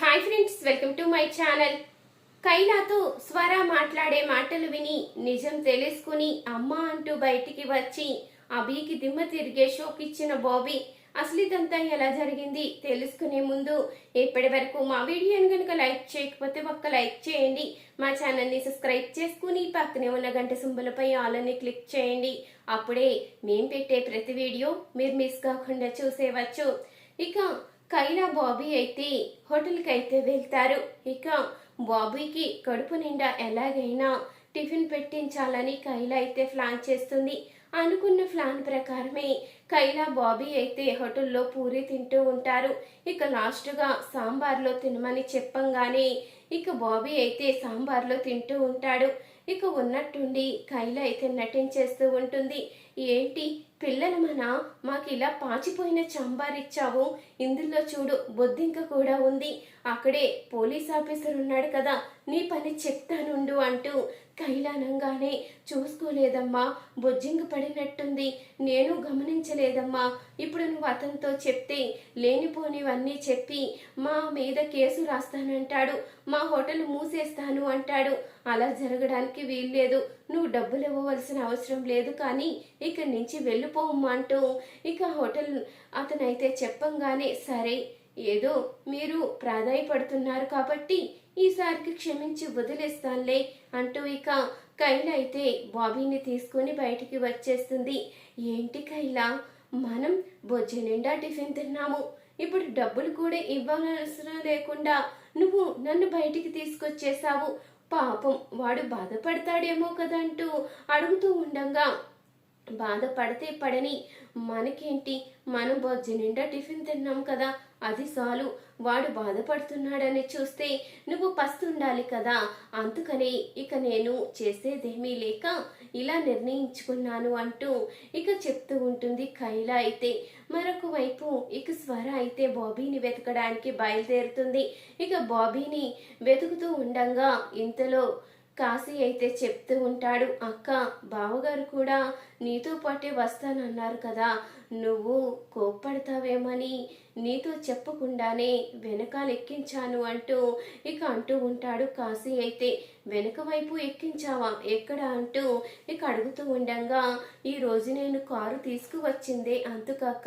Hi friends welcome to my channel. కైలాతో స్వర మాట్లాడే మాటలు విని నిజం తెలుసుకుని అమ్మ అంటూ బయటికి వచ్చి అభికి దిమ్మ తిరిగే షోక్ ఇచ్చిన బాబీ అసలు ఇదంతా ఎలా జరిగింది తెలుసుకునే ముందు ఇప్పటి వరకు మా వీడియోని కనుక లైక్ చేయకపోతే ఒక్క లైక్ చేయండి. మా ఛానల్ని సబ్స్క్రైబ్ చేసుకుని పక్కనే ఉన్న గంట సింబలపై ఆలని క్లిక్ చేయండి. అప్పుడే మేం పెట్టే ప్రతి వీడియో మీరు మిస్ కాకుండా చూసేవచ్చు. ఇక కైలా బాబీ అయితే హోటల్కి అయితే వెళ్తారు. ఇక బాబీకి కడుపు నిండా ఎలాగైనా టిఫిన్ పెట్టించాలని కైలా అయితే ప్లాన్ చేస్తుంది. అనుకున్న ప్లాన్ ప్రకారమే కైలా బాబీ అయితే హోటల్లో పూరి తింటూ ఉంటారు. ఇక లాస్ట్గా సాంబార్లో తినమని చెప్పంగానే ఇక బాబీ అయితే సాంబార్లో తింటూ ఉంటాడు. ఇక ఉన్నట్టుండి కైలా అయితే నటించేస్తూ ఉంటుంది. ఏంటి? పిల్లలమన మన మాకు ఇలా పాచిపోయిన చాంబార్ ఇందులో చూడు బొద్దింక కూడా ఉంది. అక్కడే పోలీస్ ఆఫీసర్ ఉన్నాడు కదా నీ పని చెప్తానుండు అంటూ కైలానంగానే చూసుకోలేదమ్మా బొజ్జింగ పడినట్టుంది. నేను గమనించలేదమ్మా. ఇప్పుడు నువ్వు అతనితో చెప్తే లేనిపోనివన్నీ చెప్పి మా మీద కేసు రాస్తానంటాడు. మా హోటల్ మూసేస్తాను అంటాడు. అలా జరగడానికి వీల్లేదు. నువ్వు డబ్బులు ఇవ్వవలసిన అవసరం లేదు కానీ ఇక్కడి నుంచి వెళ్ళిపోమ్మా అంటూ ఇక హోటల్ అతనైతే చెప్పంగానే సరే ఏదో మీరు ప్రాధాయపడుతున్నారు కాబట్టి ఈసారికి క్షమించి వదిలేస్తానులే అంటూ ఇక కైల అయితే బాబీని తీసుకుని బయటికి వచ్చేస్తుంది. ఏంటి కైలా మనం బొజ్జ నిండా టిఫిన్ తిన్నాము. ఇప్పుడు డబ్బులు కూడా ఇవ్వవలసిన లేకుండా నువ్వు నన్ను బయటికి తీసుకొచ్చేసావు పాపం వాడు బాధపడతాడేమో కదంటూ అడుగుతూ ఉండగా బాధపడితే పడని మనకేంటి? మనం బొజ్జి నిండా టిఫిన్ తిన్నాం కదా అది చాలు. వాడు బాధపడుతున్నాడని చూస్తే నువ్వు పస్తుండాలి కదా. అందుకనే ఇక నేను చేసేదేమీ లేక ఇలా నిర్ణయించుకున్నాను అంటూ ఇక చెప్తూ ఉంటుంది కైలా అయితే. మరొక వైపు ఇక స్వర అయితే బాబీని వెతకడానికి బయలుదేరుతుంది. ఇక బాబీని వెతుకుతూ ఉండంగా ఇంతలో కాశీ అయితే చెప్తూ ఉంటాడు అక్క బావగారు కూడా నీతో పాటే వస్తానన్నారు కదా నువ్వు కోప్పడతావేమని? నీతో చెప్పకుండానే వెనకాల ఎక్కించాను అంటూ ఇక అంటూ ఉంటాడు కాశీ అయితే. వెనక వైపు ఎక్కించావా? ఎక్కడ? అంటూ ఇక అడుగుతూ ఉండంగా ఈరోజు నేను కారు తీసుకువచ్చిందే అంతుకాక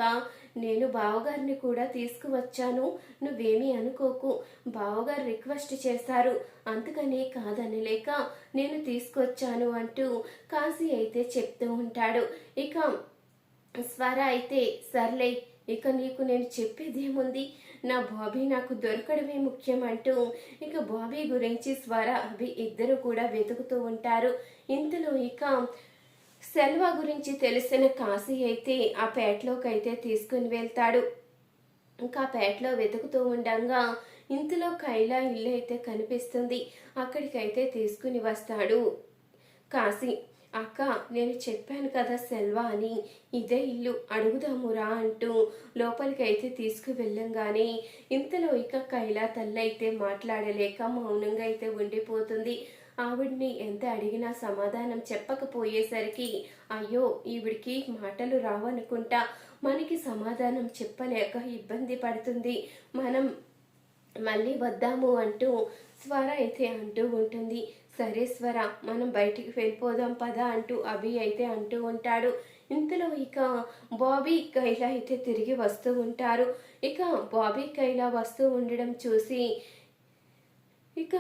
నేను బావగారిని కూడా తీసుకువచ్చాను. నువ్వేమీ అనుకోకు. బావగారు రిక్వెస్ట్ చేశారు. అందుకనే కాదనలేక నేను తీసుకొచ్చాను అంటూ కాశీ అయితే చెప్తూ ఉంటాడు. ఇక స్వర అయితే సర్లే ఇక నీకు నేను చెప్పేదేముంది? నా బాబీ నాకు దొరకడమే ముఖ్యం అంటూ ఇక బాబీ గురించి స్వర అభి ఇద్దరు కూడా వెతుకుతూ ఉంటారు. ఇంతలో ఇక సెల్వా గురించి తెలిసిన కాశీ అయితే ఆ పేటలోకి అయితే తీసుకుని వెళ్తాడు. ఇంకా పేటలో వెతుకుతూ ఉండగా ఇంతలో కైలా ఇల్లు అయితే కనిపిస్తుంది. అక్కడికైతే తీసుకుని వస్తాడు. కాశీ అక్క నేను చెప్పాను కదా సెల్వా అని ఇదే ఇల్లు అడుగుదామురా అంటూ లోపలికి అయితే తీసుకువెళ్ళంగానే ఇంతలో ఇక కైలా తల్లైతే మాట్లాడలేక మౌనంగా అయితే ఉండిపోతుంది. ఆవిడ్ని ఎంత అడిగినా సమాధానం చెప్పకపోయేసరికి అయ్యో ఈవిడికి మాటలు రావనుకుంటా. మనకి సమాధానం చెప్పలేక ఇబ్బంది పడుతుంది. మనం మళ్ళీ వద్దాము అంటూ స్వర అయితే అంటూ ఉంటుంది. సరే స్వర మనం బయటికి వెళ్ళిపోదాం పదా అంటూ అభి అయితే అంటూ ఉంటాడు. ఇంతలో ఇక బాబీ కైలా అయితే తిరిగి వస్తూ ఉంటారు. ఇక బాబీ కైలా వస్తూ ఉండడం చూసి ఇక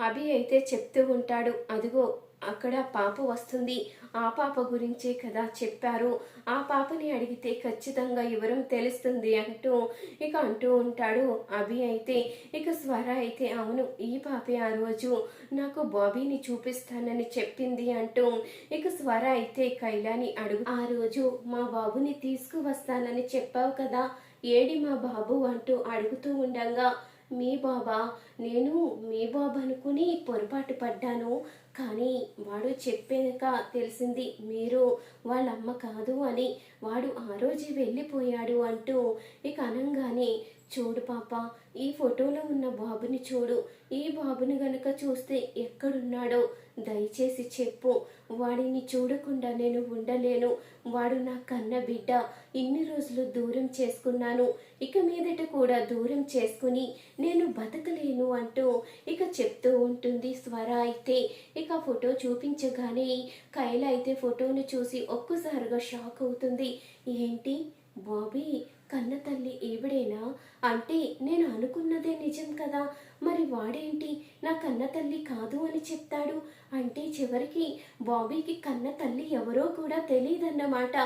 అభి అయితే చెప్తూ ఉంటాడు. అదిగో అక్కడ పాప వస్తుంది. ఆ పాప గురించే కదా చెప్పారు. ఆ పాపని అడిగితే ఖచ్చితంగా వివరం తెలుస్తుంది అంటూ ఇక అంటూ ఉంటాడు అభి అయితే. ఇక స్వర అయితే అవును ఈ పాపే ఆ రోజు. నాకు బాబీని చూపిస్తానని చెప్పింది అంటూ ఇక స్వర అయితే కైలాని అడుగు ఆ రోజు మా బాబుని తీసుకువస్తానని చెప్పావు కదా. ఏడి మా బాబు అంటూ అడుగుతూ ఉండగా మీ బాబా నేను మీ బాబు అనుకుని పొరపాటు పడ్డాను. కానీ వాడు చెప్పాక తెలిసింది మీరు వాళ్ళమ్మ కాదు అని. వాడు ఆ రోజు వెళ్ళిపోయాడు అంటూ ఇక అనంగానే చూడు పాప ఈ ఫోటోలో ఉన్న బాబుని చూడు. ఈ బాబుని గనుక చూస్తే ఎక్కడున్నాడో దయచేసి చెప్పు. వాడిని చూడకుండా నేను ఉండలేను. వాడు నా కన్న బిడ్డ. ఇన్ని రోజులు దూరం చేసుకున్నాను. ఇక మీదట కూడా దూరం చేసుకుని నేను బతకలేను అంటూ ఇక చెప్తూ ఉంటుంది స్వర అయితే. ఇక ఫోటో చూపించగానే కైల అయితే ఫోటోను చూసి ఒక్కసారిగా షాక్ అవుతుంది. ఏంటి బాబీ కన్న తల్లి ఈవిడేనా అంటే నేను అనుకున్నదే నిజం కదా. మరి వాడేంటి? నా కన్న తల్లి కాదు అని చెప్తాడు. అంటే చివరికి బాబీకి కన్న తల్లి ఎవరో కూడా తెలియదన్నమాట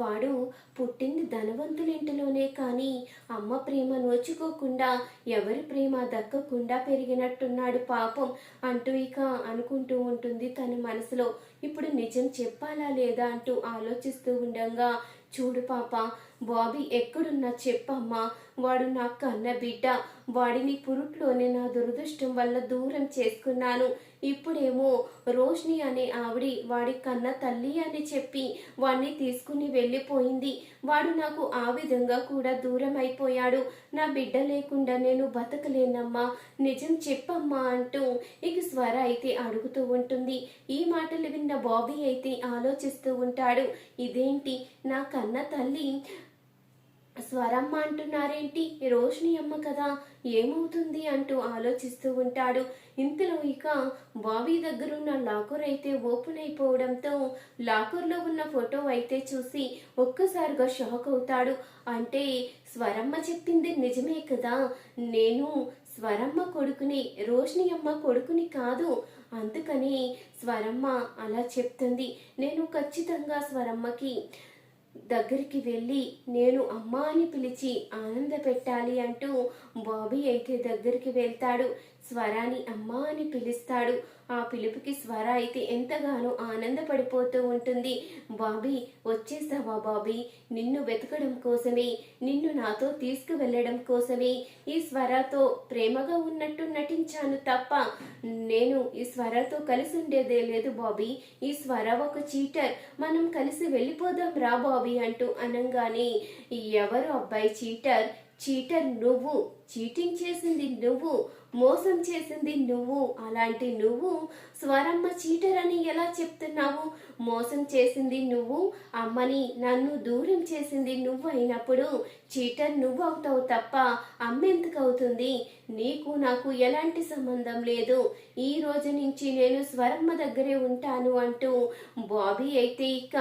వాడు పుట్టింది ధనవంతులింటిలోనే కానీ అమ్మ ప్రేమ నోచుకోకుండా ఎవరి ప్రేమ దక్కకుండా పెరిగినట్టున్నాడు పాపం అంటూ ఇక అనుకుంటూ ఉంటుంది తన మనసులో. ఇప్పుడు నిజం చెప్పాలా లేదా అంటూ ఆలోచిస్తూ ఉండగా చూడు పాప బాబీ ఎక్కడున్నా చెప్పమ్మా వాడు నా కన్న బిడ్డ. వాడిని పురుట్లోనే నా దురదృష్టం వల్ల దూరం చేసుకున్నాను. ఇప్పుడేమో రోష్ని అనే ఆవిడి వాడి కన్న తల్లి అని చెప్పి వాడిని తీసుకుని వెళ్ళిపోయింది. వాడు నాకు ఆ విధంగా కూడా దూరం అయిపోయాడు నా బిడ్డ లేకుండా నేను బతకలేనమ్మా. నిజం చెప్పమ్మా అంటూ ఇక స్వర అయితే అడుగుతూ ఉంటుంది. ఈ మాటలు విన్న బాబీ అయితే ఆలోచిస్తూ ఉంటాడు. ఇదేంటి? నా కన్న తల్లి స్వరమ్మ అంటున్నారేంటి? రోషిని అమ్మ కదా ఏమవుతుంది అంటూ ఆలోచిస్తూ ఉంటాడు. ఇంతలో ఇక బావి దగ్గరున్న లాకర్ అయితే ఓపెన్ అయిపోవడంతో లాకర్లో ఉన్న ఫోటో అయితే చూసి ఒక్కసారిగా షాక్ అవుతాడు. అంటే స్వరమ్మ చెప్పింది నిజమే కదా నేను స్వరమ్మ కొడుకుని రోషిణి అమ్మ కొడుకుని కాదు. అందుకని స్వరమ్మ అలా చెప్తుంది. నేను ఖచ్చితంగా స్వరమ్మకి దగ్గరికి వెళ్ళి నేను అమ్మ అని పిలిచి ఆనంద పెట్టాలి అంటూ బాబీ అయితే దగ్గరికి వెళ్తాడు. స్వరాని అమ్మ అని పిలుస్తాడు. ఆ పిలుపుకి స్వర అయితే ఎంతగానో ఆనందపడిపోతూ ఉంటుంది. బాబీ వచ్చేసావా బాబీ? నిన్ను వెతకడం కోసమే నిన్ను నాతో తీసుకువెళ్ళడం కోసమే. ఈ స్వరతో ప్రేమగా ఉన్నట్టు నటించాను తప్ప నేను ఈ స్వరతో కలిసి ఉండేదే లేదు బాబీ. ఈ స్వర ఒక చీటర్. మనం కలిసి వెళ్ళిపోదాం రా బాబీ అంటూ అనంగానే ఎవరు అబ్బాయి చీటర్? చీటర్ నువ్వు. చీటింగ్ చేసింది నువ్వు. మోసం చేసింది నువ్వు అలాంటి నువ్వు స్వరమ్మ చీటర్ అని ఎలా చెప్తున్నావు? మోసం చేసింది నువ్వు అమ్మని నన్ను దూరం చేసింది నువ్వు అయినప్పుడు చీటర్ నువ్వు అవుతావు తప్ప అమ్మెందుకు అవుతుంది? నీకు నాకు ఎలాంటి సంబంధం లేదు. ఈ రోజు నుంచి నేను స్వరమ్మ దగ్గరే ఉంటాను అంటూ బాబీ అయితే ఇక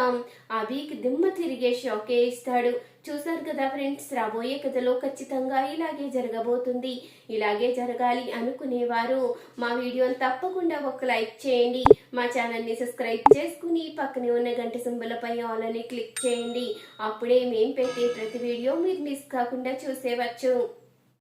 అభికి దిమ్మ తిరిగే షాకే ఇస్తాడు. చూసారు కదా ఫ్రెండ్స్ రాబోయే కథలో ఖచ్చితంగా ఇలాగే జరగబోతుంది. ఇలాగే జరగాలి. అనుకునేవారు. మా వీడియోని తప్పకుండా ఒక లైక్ చేయండి. మా ఛానల్ని సబ్స్క్రైబ్ చేసుకుని పక్కనే ఉన్న గంట సింబలపై ఆల్ అని క్లిక్ చేయండి. అప్పుడే మేము పెట్టే ప్రతి వీడియో మీరు మిస్ కాకుండా చూసేవచ్చు.